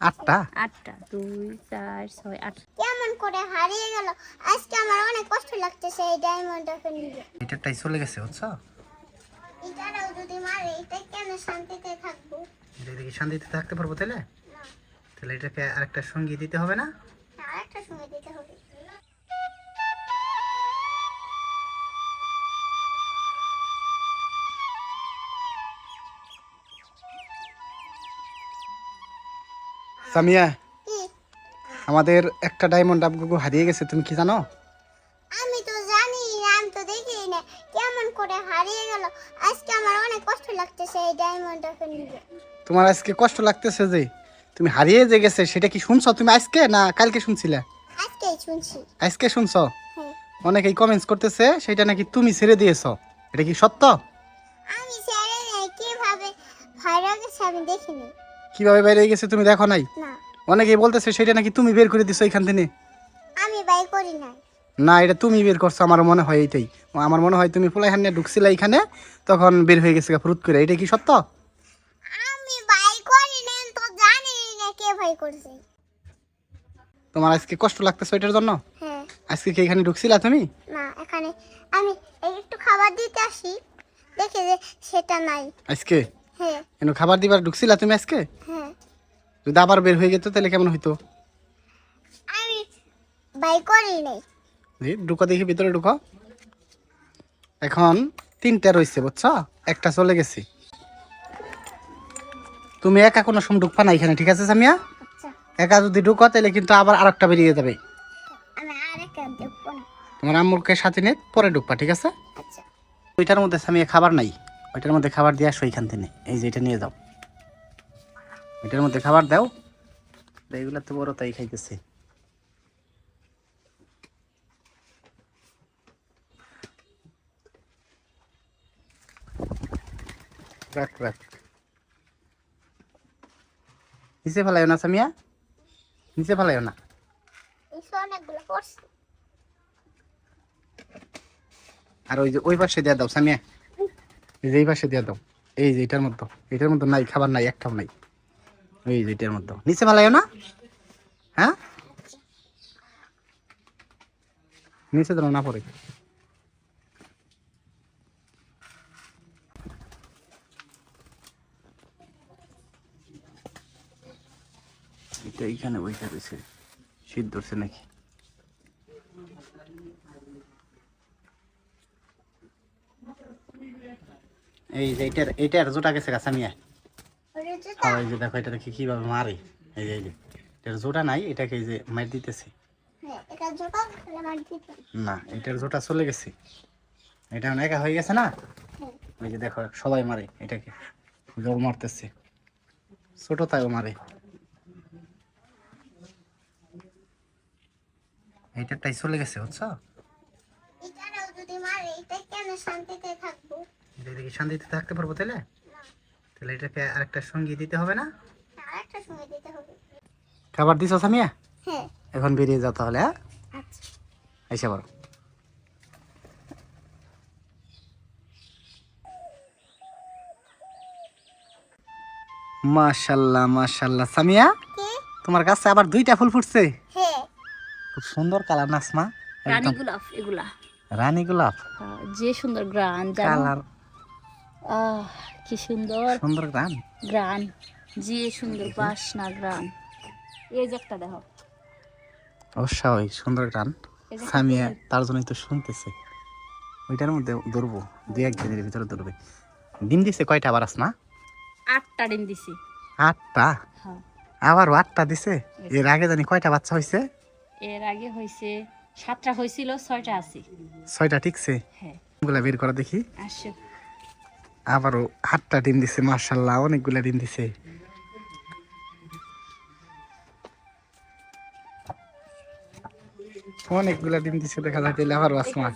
আটটা? আটটা। দুই চার ছয় আট। কেমন করে হারিয়ে গেল? আজকে আমার অনেক কষ্ট লাগতেছে এই ডায়মন্ডটাকে নিয়ে। এটাটাই চলে গেছে বুঝছ? এটারাও যদি মারে এটা কেন শান্তিতে থাকব? এটা দেখি শান্তিতে থাকতে পারব তাহলে? তাহলে এটাকে আরেকটা সঙ্গী দিতে হবে না? আরেকটা সঙ্গী দিতে হবে সামিয়া আমাদের একটা ডায়মন্ড আপগুগু হারিয়ে গেছে তুমি কি জানো? আমি তো জানি আমি তো দেখি না। কেমন করে হারিয়ে গেল? আজকে আমার অনেক কষ্ট লাগতেছে এই ডায়মন্ডটাকে নিয়ে। তোমার আজকে কষ্ট লাগতেছে যে তুমি হারিয়ে যে গেছে সেটা কি শুনছো তুমি আজকে না কালকে শুনছিলে? আজকেই শুনছি। আজকে শুনছো? অনেকেই কমেন্টস করতেছে সেটা নাকি তুমি ছেড়ে দিয়েছ? এটা কি সত্য? আমি স্যারে কীভাবে? হারিয়ে গেছে আমি দেখিনি। কীভাবে বাইরে গেছে তুমি দেখো নাই? না। অনেকেই বলতেছে সেটা নাকি তুমি বের করে দিছো এখান থেকে? আমি বাই করি না না এটা তুমি বের করছ আমার মনে হয় এইটাই। আমার মনে হয় তুমি ফুলাই হান্নে ঢুকছিলে এখানে তখন বের হয়ে গেছে ফুরুত করে। এটা কি সত্য? আমি বাই করি নাই তো জানি না কে ভাই করছে। তোমার আজকে কষ্ট লাগতেছে ওইটার জন্য? হ্যাঁ। আজকে কি এখানে ঢুকছিলা তুমি? না এখানে আমি একটু খাবার দিতে আসি। দেখে যে সেটা নাই। আজকে? কেন খাবার দিবার ঢুকছিলা তুমি আজকে? হ্যাঁ। যদি আবার বের হয়ে যেত তাহলে কেমন হইতো? আমি বাই করি নাই। ঢুকো দেখি ভিতরে ঢুকো। এখন তিনটা রয়েছে বুঝছ? একটা চলে গেছে। তুমি একা কোনো সময় ঢুকবা না এখানে ঠিক আছে সামিয়া? আচ্ছা। একা যদি ঢুকো তাহলে কিন্তু আবার আরেকটা বেরিয়ে যাবে। আর একটা দেখব না। তোমার আম্মুরকে সাথে নিয়ে পরে ঢুকবা ঠিক আছে? আচ্ছা। ওইটার মধ্যে সামিয়া খাবার নাই। ওইটার মধ্যে খাবার দিয়ে আসো এইখান থেকে। এই যে এটা নিয়ে যাও। ওইটার মধ্যে খাবার দাও। এইগুলা তো বড় তাই খাইতেছে। রাখ রাখ। নিচে ফেলাইও না সামিয়া। নিচে ফেলাইও না। আর ওই যে ওই পাশে দিয়ে দাও সামিয়া। এই যে এই পাশে দিয়ে দাও। এই যে এটার মধ্যে এটার মধ্যে নাই, খাবার নাই একটাও নাই। এই যে এটার মধ্যে। নিচে ফেলাইও না? হ্যাঁ? নিচে দাও না পড়ে। এটা এইখানে ওইটা রয়েছে। শীত ধরছে নাকি? এই যে এটার এটার জোটা গেছে ওরে হ্যাঁ এই যে দেখো এটা দেখি কীভাবে মারে। এই যে এই যে। এটার জোটা নাই এটাকে এই যে মার দিতেছে। হ্যাঁ না এটার জোটা চলে গেছে। এটা একা হয়ে গেছে না? হ্যাঁ। ওই যে দেখো সবাই মারে এটাকে। জোর মারতেছে। ছোট তাইও মারে। এইটারটাই চলে গেছে বুঝছ? এটারাও যদি মারে এটা কেন শান্তিতে থাকব? এটা দেখি শান্তিতে থাকতে পারব তাহলে? তাহলে এটাকে আরেকটা সঙ্গী দিতে হবে না? আরেকটা সময় দিতে হবে। খাবার দিছ সামিয়া? হ্যাঁ। এখন বেরিয়ে যাও তাহলে হ্যাঁ? আচ্ছা। আইসা বলো মাশাল্লাহ মাশাল্লাহ। সামিয়া কি? তোমার কাছে আবার দুইটা ফুল ফুটছে। হ্যাঁ। খুব সুন্দর কালার নাসমা রানী গোলাপ এগুলা। রানী গোলাপ? যে সুন্দর গ্রান জানো কালার আহ, কি সুন্দর। সুন্দর যে সুন্দর বাসনা এই যে একটা দেখো। অবশ্যই সুন্দর গান এই সামিয়া তার জন্যই তো শুনতেছে। ওইটার মধ্যে ধরবো দুই একদিনের ভিতরে ধরবে ডিম দিছে কয়টা আবার আটটা ডিম দিছি। আটটা? হ্যাঁ। আবার আটটা দিছে? এর আগে জানি কয়টা বাচ্চা হয়েছে এর আগে হয়েছে সাতটা হয়েছিল ছয়টা আছে। ছয়টা ঠিকছে? হ্যাঁ। গুলা বের করা দেখি। আসো। আবারও আটটা ডিম দিছে মার্শাল্লাহ অনেকগুলা ডিম দিছে। অনেকগুলা ডিম দিছে দেখা যায় তাহলে আবারও আসমা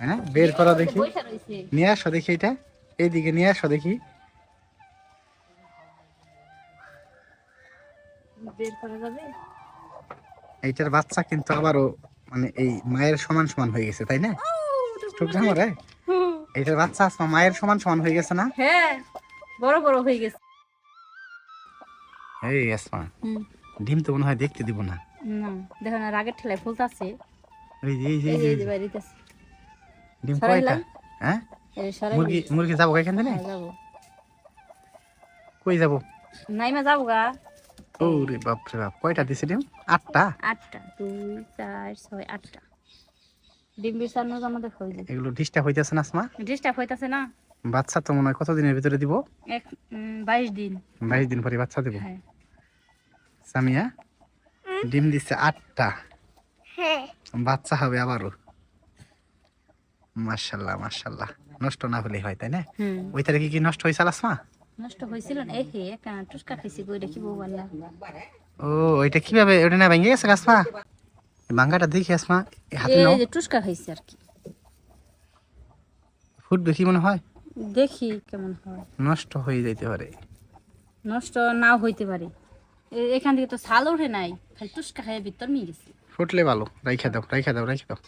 হ্যাঁ বের করা দেখি। নিয়ে আসো দেখি এটা। এইদিকে নিয়ে আসো দেখি। এইটার বাচ্চা কিন্তু আবারও মানে এই মায়ের সমান সমান হয়ে গেছে তাই না? ঠিক রে এইটার বাচ্চা আসমা মায়ের সমান সমান হয়ে গেছে না? হ্যাঁ বড় বড় হয়ে গেছে। এই আসমা ডিম তো মনে হয় দেখতে দিব না। না দেখো না রাগের ঠেলায় ফুলতাছে। এই যে এই যে এই যে বাইরে ডিম কয়টা? হ্যাঁ? মুরগি মুরগি যাব এখান থেকে? হ্যাঁ, যাব। কই যাব? নাইমা যাব গা। ও রে বাপ রে বাপ কয়টা দিছে ডিম? আটটা? আটটা দুই চার ছয় আটটা। ডিম বিছানো আমাদের এগুলো ডিস্টার্ব হইতেছে না আসমা? ডিস্টার্ব হইতাছে না। বাচ্চা তো মনে হয় কতদিনের ভিতরে দিব? এক বাইশ দিন। বাইশ দিন পরে বাচ্চা দিব? হ্যাঁ। সামিয়া ডিম দিচ্ছে আটটা। হ্যাঁ। বাচ্চা হবে আবারও। মার্শাল্লাহ মার্শাল্লাহ নষ্ট না হলে হয় তাই না? হুম। ওই তারিখে কি নষ্ট হয়েছে আসমা? নষ্ট হয়েছিল না এ হে একটা টুসকা খাইছি কই দেখি বউ ও ওইটা কীভাবে ওটা না ভেঙে গেছে আসমা? বাঙ্গাটা দেখি আসমা হাতে নাও। টুসকা খাইছে আর কি। ফুটবে কি মনে হয়? দেখি কেমন হয়। নষ্ট হয়ে যাইতে পারে। নষ্ট নাও হইতে পারে। এখান থেকে তো ছাল ওঠে নাই খালি টুসকা খাইয়ে ভিতর নিয়ে গেছি। ফুটলে ভালো। রাইখা দাও রাইখা দাও রাইখা দাও।